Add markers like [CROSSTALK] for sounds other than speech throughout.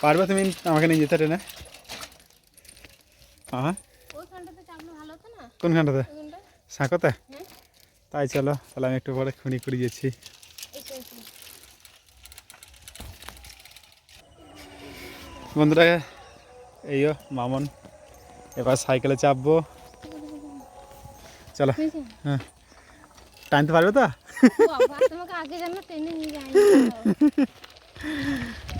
পারবে তুমি আমাকে নিয়ে যেতে ট্রেনে? হ্যাঁ কোনখানটাতে? সাঁকোতে? তাই চলো তাহলে আমি একটু পরে খুনি করে এইটা। বন্ধুরা এইও মামন এবার সাইকেলে চাপবো। চলো? হ্যাঁ। টানতে পারবে তো? তোমাকে আগে যেন টেনে নিয়ে যায়নি [LAUGHS]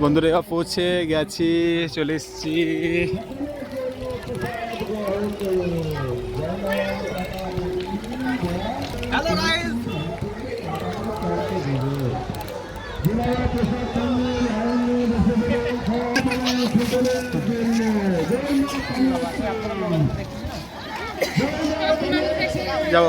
বন্ধুরা পৌঁছে গেছি চলে এসছি। যাব।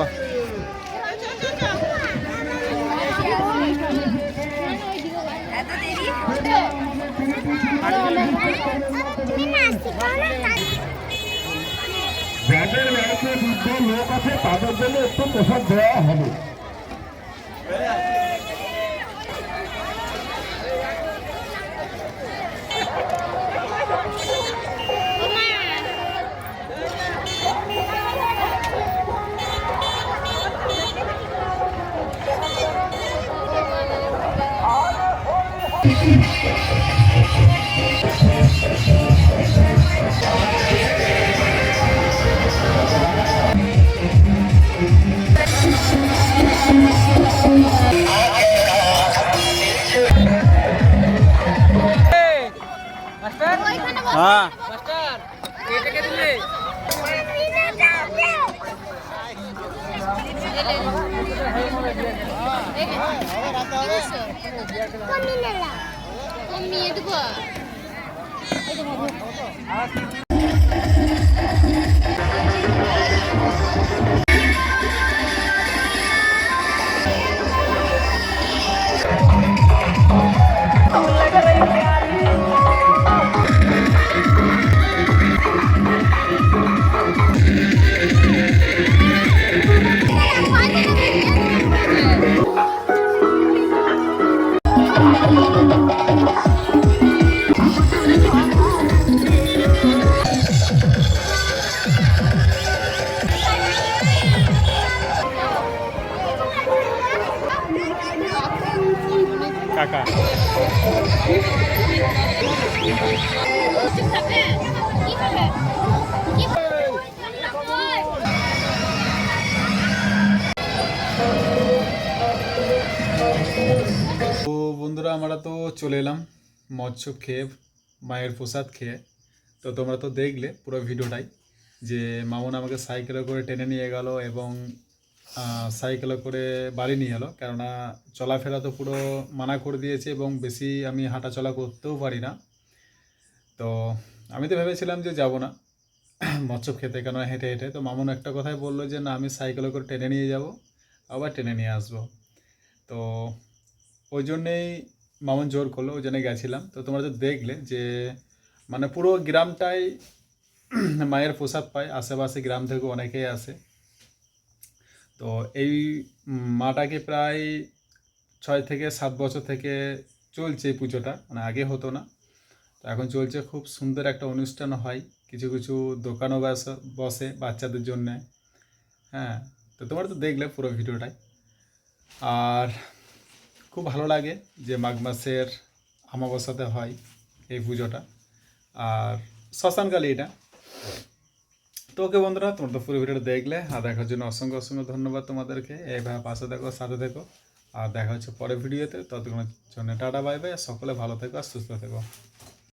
আছে তাদের জন্য একটু প্রসাদ দেওয়া হবে হ্যাঁ। কমিয়ে কাকা তো বন্ধুরা, আমরা তো চলে এলাম মৎস্য খেয়ে, মায়ের প্রসাদ খেয়ে। তো তোমরা তো দেখলে পুরো ভিডিওটাই যে মামুন আমাকে সাইকেলে করে টেনে নিয়ে গেল এবং সাইকেলে করে বাড়ি নিয়ে এলো। কেননা চলাফেরা তো পুরো মানা করে দিয়েছে এবং বেশি আমি হাঁটা চলা করতেও পারি না। তো আমি তো ভেবেছিলাম যে যাব না। মৎস্য খেতে কেন হেঁটে হেঁটে। তো মামুন একটা কথাই বলল যে, না, আমি সাইকেলে করে টেনে নিয়ে যাব, আবার টেনে নিয়ে আসব। তো ওই জন্যেই মামুন জোর করল, ওই জন্য গেছিলাম। তো তোমরা তো দেখলে যে মানে পুরো গ্রামটাই মায়ের প্রসাদ পায়, আশেপাশে গ্রাম থেকে অনেকেই আসে। তো এই মাটাকে প্রায় ছয় থেকে সাত বছর থেকে চলছে এই পুজোটা মানে আগে হতো না। তো এখন চলছে, খুব সুন্দর একটা অনুষ্ঠান হয়। কিছু কিছু দোকানও বসে বাচ্চাদের জন্যে। হ্যাঁ তো তোমরা তো দেখলে পুরো ভিডিওটাই। আর খুব ভালো লাগে যে মাঘ মাসের আমাবস্যাতে হয় এই পুজোটা। আর শ্মশানকালী এটা। তো ওকে বন্ধুরা, তোমার তো পুরো ভিডিওটা দেখলে, আর দেখার জন্য অসংখ্য অসংখ্য ধন্যবাদ তোমাদেরকে। এইভাবে পাশে দেখো, সাথে দেখো, আর দেখা হচ্ছে পরের ভিডিওতে। ততক্ষণের জন্য টাটা, বাই বাই, সকলে ভালো থেকো আর সুস্থ থেকো।